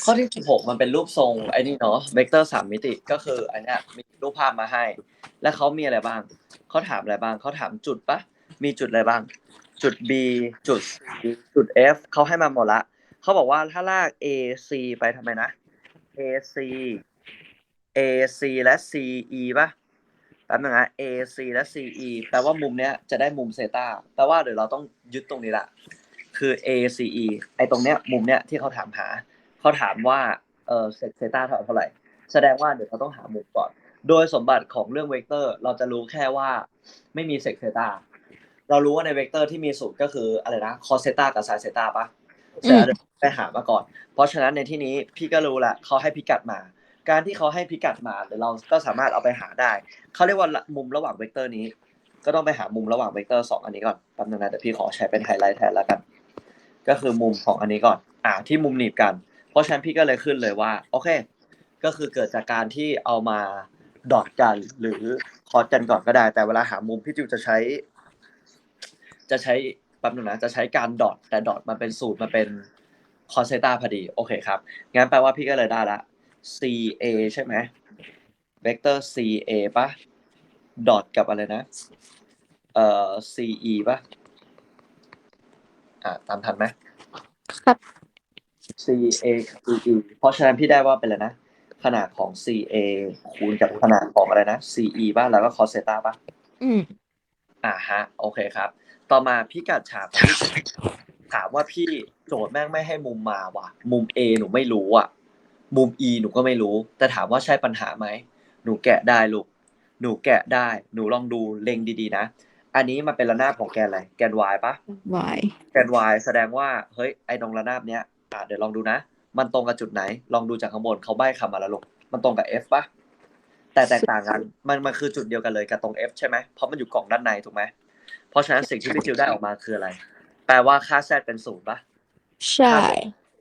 ข้อที่สิบหกมันเป็นรูปทรงไอ้นี่เนาะเวกเตอร์สามมิติก็คืออันเนี้ยมีรูปภาพมาให้ และเขามีอะไรบ้างเขาถามอะไรบ้างเขาถามจุดปะมีจุดอะไรบ้าง จุด B จุด C จุด F เขาให้มาหมดละเขาบอกว่าถ้าลาก A C ไปทำไมนะ A C A C และ C E ปะแป๊บนึงนะ A C และ C E แปลว่ามุมเนี้ยจะได้มุมเซตาแปลว่าเดี๋ยวเราต้องยึดตรงนี้ละคือ A C E ไอตรงเนี้ยมุมเนี้ยที่เขาถามหา เขาถามว่าเออเซตาเท่าเท่าไหร่ แสดงว่าเดี๋ยวเราต้องหามุมก่อน โดยสมบัติของเรื่องเวกเตอร์ เราจะรู้แค่ว่าไม่มีเซกเซตาเรารู้ว่าในเวกเตอร์ที่มีสูตรก็คืออะไรนะคอเซตากับไซเซตาปะเสร็จแล้วเดี๋ยวไปหามาก่อน เพราะฉะนั้นในที่นี้พี่ก็รู้ละเขาให้พิกัดมา การที่เขาให้พิกัดมาเดี๋ยวเราก็สามารถเอาไปหาได้ เขาเรียกว่ามุมระหว่างเวกเตอร์นี้ ก็ต้องไปหามุมระหว่างเวกเตอร์สองอันนี้ก่อนแป๊บนึงนะเดี๋ยวพี่ขอใช้เป็นไฮไลท์แทนแล้วกัน ก็คือมุมของอันนี้ก่อน อ่าที่มุมหนีบกัน เพราะฉะนั้นพี่ก็เลยขึ้นเลยว่าโอเค ก็คือเกิดจากการที่เอามาดอทกันหรือคอร์สกันก่อนก็ได้ แต่เวลาหามุมพี่จิวจะใช้ จะใช้แป๊บนึงนะจะใช้การดอทแต่ดอทมันเป็นสูตรมันเป็นคอนเซต้าพอดีโอเคครับงั้นแปลว่าพี่ก็เลยได้ละ CA ใช่ไหมเวกเตอร์ CA ปะดอทกับอะไรนะ เอ่อ CE ปะอ่าตามทันไหม CA กับ CE เพราะฉะนั้นพี่ได้ว่าเป็นอะไรนะ ขนาดของ CA คูณกับขนาดของอะไรนะ CE บ้างแล้วก็ cos เซตาป่ะอืมอ่าฮะ โอเคครับ ต่อมาพี่กัดฉากของพี่ถามว่าพี่โจทย์แม่งไม่ให้มุมมาว่ะ มุม A หนูไม่รู้อะ มุม E หนูก็ไม่รู้ แต่ถามว่าใช่ปัญหาไหม หนูแกะได้ลูก หนูแกะได้ หนูลองดูเล็งดีๆนะ อันนี้มันเป็นระนาบของแกนอะไร แกน Y ปะ y แกน y แสดงว่า เฮ้ย ไอ้ตรงระนาบเนี้ย อะเดี๋ยวลองดูนะ มันตรงกับจุดไหน ลองดูจากข้างบนเขาใบ้คำมาแล้วลูกมันตรงกับ f ปะแต่แตกต่างกันมันมันคือจุดเดียวกันเลยกับตรง f ใช่ไหมเพราะมันอยู่กล่องด้านในถูกไหมเพราะฉะนั้นสิ่งที่พี่จิวได้ออกมาคืออะไร แปลว่าค่า z เป็นศูนย์ปะใช่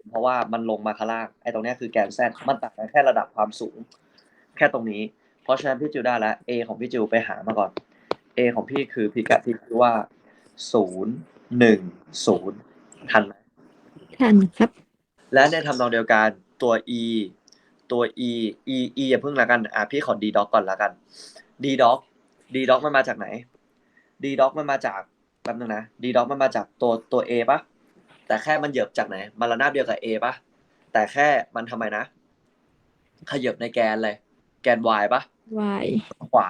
เพราะว่ามันลงมาข้างล่างไอ้ตรงเนี้ยคือแกน z มันต่างกันแค่ระดับความสูง แค่ตรงนี้ เพราะฉะนั้นพี่จิวได้แล้ว a ของพี่จิวไปหามาก่อน a ของพี่คือพิกัดที่ชื่อว่าศูนย์หนึ่งศูนย์ทันไหม ทันครับ และในทำนองเดียวกันตัว e ตัว e e e อย่าเพิ่งละกันอะพี่ขอ d doc ก่อนละกัน d doc d doc มันมาจากไหน d doc มันมาจากแป๊บนึงนะ d doc มันมาจากตัวตัว a ปะแต่แค่มันเหยียบจากไหนมันระนาบเดียวกับ a ปะแต่แค่มันทำไมนะ ขยับในแกนเลย แกน y ปะ y ขวา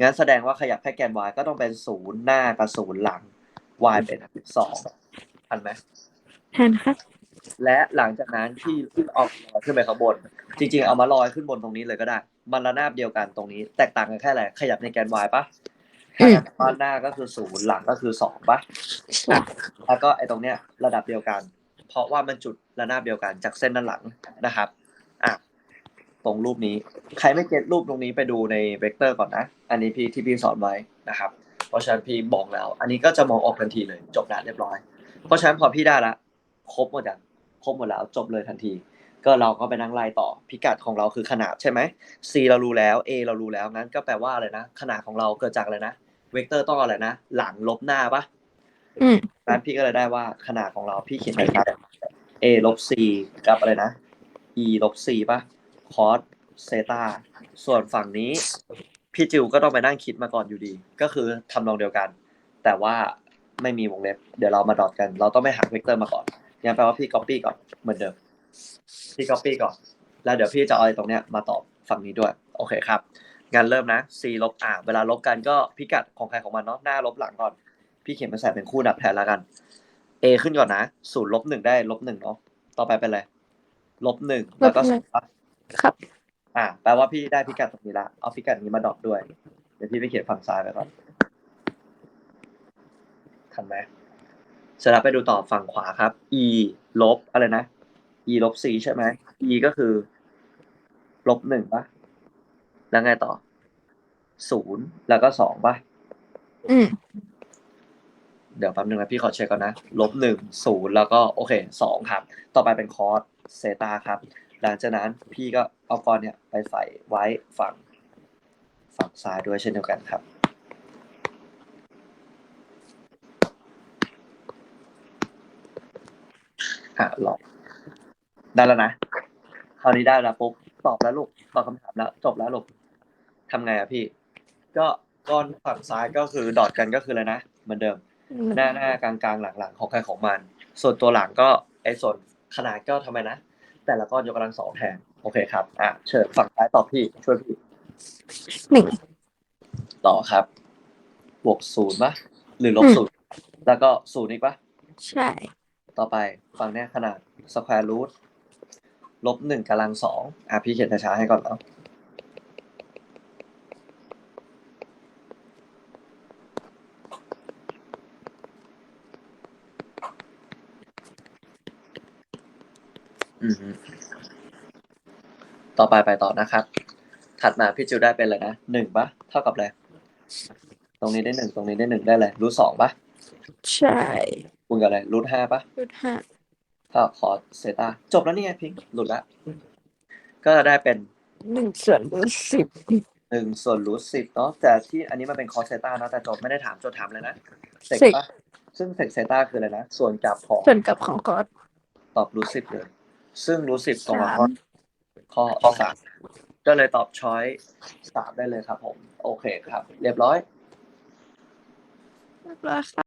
งั้นแสดงว่าขยับแค่แกน y ก็ต้องเป็นศูนย์หน้ากับศูนย์หลัง y เป็นสองทันไหม ทันครับ และหลังจากนั้นที่เอาลอยขึ้นไปข้างบน จริง ๆ เอามาลอยขึ้นบนตรงนี้เลยก็ได้ มันระนาบเดียวกันตรงนี้ แตกต่างกันแค่อะไรขยับในแกน y ปะอืมด้านหน้าก็คือศูนย์หลังก็คือสองปะแล้วก็ไอ้ตรงเนี้ยระดับเดียวกัน เพราะว่ามันจุดระนาบเดียวกันจากเส้นด้านหลังนะครับอะตรงรูปนี้ ใครไม่เก็ตรูปตรงนี้ไปดูในเวกเตอร์ก่อนนะ อันนี้พี่ที่พี่สอนไว้นะครับ เพราะฉะนั้นพี่บอกแล้ว อันนี้ก็จะมองออกทันทีเลย จบล้วเรียบร้อย เพราะฉะนั้นพอพี่ได้ละ ครบหมดยังครบหมดแล้วจบเลยทันที ก็เราก็ไปนั่งไล่ต่อพิกัดของเราคือขนาดใช่ไหม c เรารู้แล้ว a เรารู้แล้วงั้นก็แปลว่าอะไรนะขนาดของเราเกิดจากอะไรนะเวกเตอร์ต้องอะไรนะหลังลบหน้าปะอืมงั้นพี่ก็เลยได้ว่าขนาดของเราพี่เขียนไปครับ a ลบ c กับอะไรนะ e ลบ c ป่ะ cos เซตาส่วนฝั่งนี้พี่จิวก็ต้องไปนั่งคิดมาก่อนอยู่ดี ก็คือทำนองเดียวกัน แต่ว่าไม่มีวงเล็บ เดี๋ยวเรามาดอทกัน เราต้องไปหาเวกเตอร์มาก่อน งั้นแปลว่าพี่ copy ก่อนเหมือนเดิม พี่ copy ก่อน แล้วเดี๋ยวพี่จะเอาไอ้ตรงเนี้ยมาตอบฝั่งนี้ด้วย โอเคครับงั้นเริ่มนะ c ลบ r เวลาลบกันก็พิกัดของใครของมันเนาะ หน้าลบหลังก่อน พี่เขียนมาใส่เป็นคู่ดับแทนแล้วกัน a ขึ้นก่อนนะศูนย์ลบหนึ่งได้ลบหนึ่งเนาะ ต่อไปเป็นอะไร ลบหนึ่งแล้วก็ลบหนึ่ศูงนย์ปะครับ อ่าแปลว่าพี่ได้พิกัดตรงนี้ละ เอาพิกัดนี้มาดรอปด้วย เดี๋ยวพี่ไปเขียนฝั่งซ้ายไปก่อนทันไหม เสร็จแล้วไปดูต่อฝั่งขวาครับ e ลบอะไรนะ e ลบ c ใช่ไหม e ก็คือ ลบหนึ่งปะแล้วไงต่อศูนย์แล้วก็สองปะอืมเดี๋ยวแป๊บนึงนะพี่ขอเช็คก่อนนะลบหนึ่งศูนย์แล้วก็โอเคสองครับ ต่อไปเป็นคอสเซตาครับ หลังจากนั้นพี่ก็เอากรเนี่ยไปใส่ไว้ฝั่งฝั่งซ้ายด้วยเช่นเดียวกันครับ อะลองได้แล้วนะอนนี้ได้แล้วปุ๊บตอบแล้วลูกตอบคำถามแล้ว จบแล้วลูกทำไงอะพี่ ก็ก้อนฝั่งซ้ายก็คือดอทกันก็คืออะไรนะเหมือนเดิม หน้าหน้ากลางกลางหลังหลังของใครของมัน ส่วนตัวหลังก็ไอ้ส่วนขนาดก็ทำไมนะแต่ละก้อนยกกำลังสองแทนโอเคครับอะเชิญฝั่งซ้ายตอบพี่ช่วยพี่หนึ่งต่อครับ บวกศูนย์ปะหรือลบอืมศูนย์แล้วก็ศูนย์อีกปะใช่ ต่อไปฝั่งเนี้ยขนาดสแควร์รูทลบหนึ่งกำลังสองอะพี่เขียนช้าๆให้ก่อนเนาะต่อไปไปต่อนะครับ ถัดมาพี่จิวได้เป็นอะไรนะหนึ่งปะเท่ากับอะไร ตรงนี้ได้หนึ่งตรงนี้ได้หนึ่งได้เลยรูทสองปะใช่ คูณกับอะไรรูทห้าปะรูทห้าก็คอสเซตาจบแล้วนี่ไงพิงค์หลุดละก็จะได้เป็นหนึ่งส่วนรูทสิบหนึ่งส่วนรูทสิบเนาะแต่ที่อันนี้มันเป็นคอสเซตานะแต่โจทย์ไม่ได้ถามโจทย์ถามเลยนะเซกเสกปะซึ่งเซกเซตาคืออะไรนะส่วนกับของส่วนกับของคอร์สตอบรูทสิบเลย ซึ่งรูทสิบตรงกับสามข้อข้อสามก็เลยตอบช้อยสามได้เลยครับผม โอเคครับ เรียบร้อยเรียบร้อยค่ะ